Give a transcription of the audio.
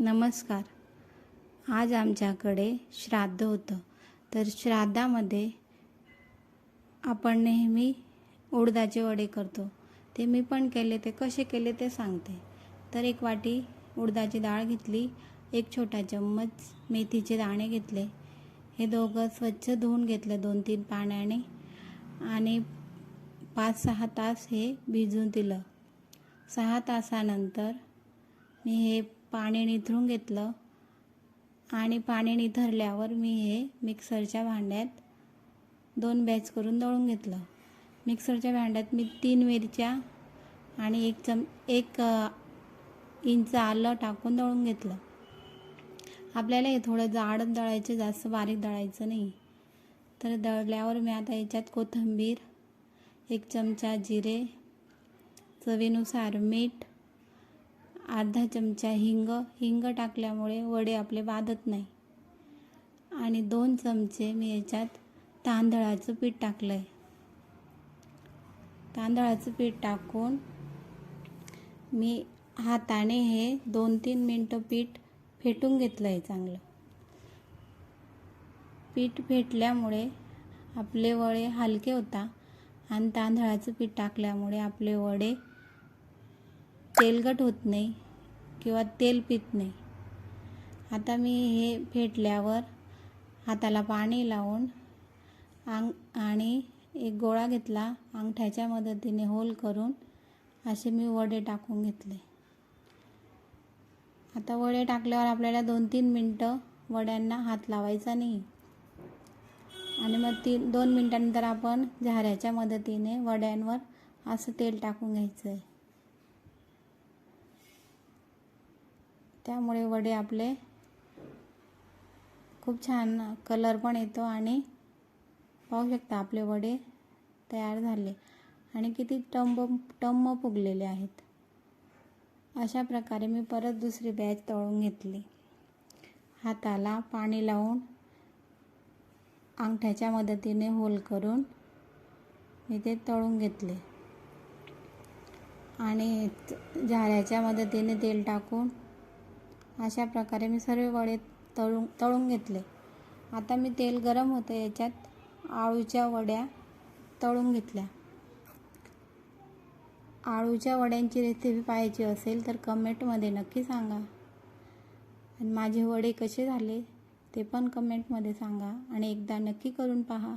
नमस्कार. आज आमच्याकडे श्राद्ध होतं. तर श्राद्धामध्ये आपण नेहमी उडदाचे वडे करतो. ते मी पण केले ते कसे केले ते सांगते. तर एक वाटी उडदाची डाळ घेतली एक छोटा चम्मच मेथीचे दाणे घेतले. हे दोघं स्वच्छ धुवून घेतलं दोन तीन पाण्याने आणि पाच सहा तास हे भिजून दिलं. सहा तासानंतर मी हे पाणी निथरून घेतलं आणि पाणी निथरल्यावर मी हे मिक्सरच्या भांड्यात दोन बॅच करून दळून घेतलं. मिक्सरच्या भांड्यात मी तीन मिरच्या आणि एक चम एक इंच आलं टाकून दळून घेतलं. आपल्याला हे थोडं जाडच दळायचं जास्त बारीक दळायचं नाही. तर दळल्यावर मी आता याच्यात कोथिंबीर एक चमचा जिरे चवीनुसार मीठ अर्धा चमचा हिंग हिंग टाकल्यामुळे वडे आपले बाधत नाही. आणि दोन चमचे मी याच्यात तांदळाचं पीठ टाकलं आहे तांदळाचं पीठ टाकून मी हाताने हे दोन तीन मिनटं पीठ फेटून घेतलं आहे चांगलं. पीठ फेटल्यामुळे आपले वडे हलके होता आणि तांदळाचं पीठ टाकल्यामुळे आपले वडे तेलकट होत नाही किंवा तेल पित नाही. आता मी हे फेटल्यावर हाताला पाणी लावून अंग आणि एक गोळा घेतला अंगठ्याच्या मदतीने होल करून असे मी वडे टाकून घेतले. आता वडे टाकल्यावर आपल्याला दोन तीन मिनटं वड्यांना हात लावायचा नाही. आणि मग तीन दोन मिनटानंतर आपण झाऱ्याच्या मदतीने वड्यांवर असं तेल टाकून घ्यायचं आहे त्यामुळे वडे आपले खूप छान कलर पण येतो आणि पाहू शकता आपले वडे तयार झाले आणि किती टंब टम्म फुगलेले आहेत. अशा प्रकारे मी परत दुसरी बॅच तळून घेतली. हाताला पाणी लावून अंगठ्याच्या मदतीने होल करून मी ते तळून घेतले. आणि झाऱ्याच्या मदतीने तेल टाकून अशा प्रकारे मी सर्व वडे तळून तळून घेतले. आता मी तेल गरम होतं याच्यात आळूच्या वड्या तळून घेतल्या. आळूच्या वड्यांची रेसिपी पाहायची असेल तर कमेंटमध्ये नक्की सांगा. आणि माझे वडे कसे झाले ते पण कमेंटमध्ये सांगा आणि एकदा नक्की करून पहा.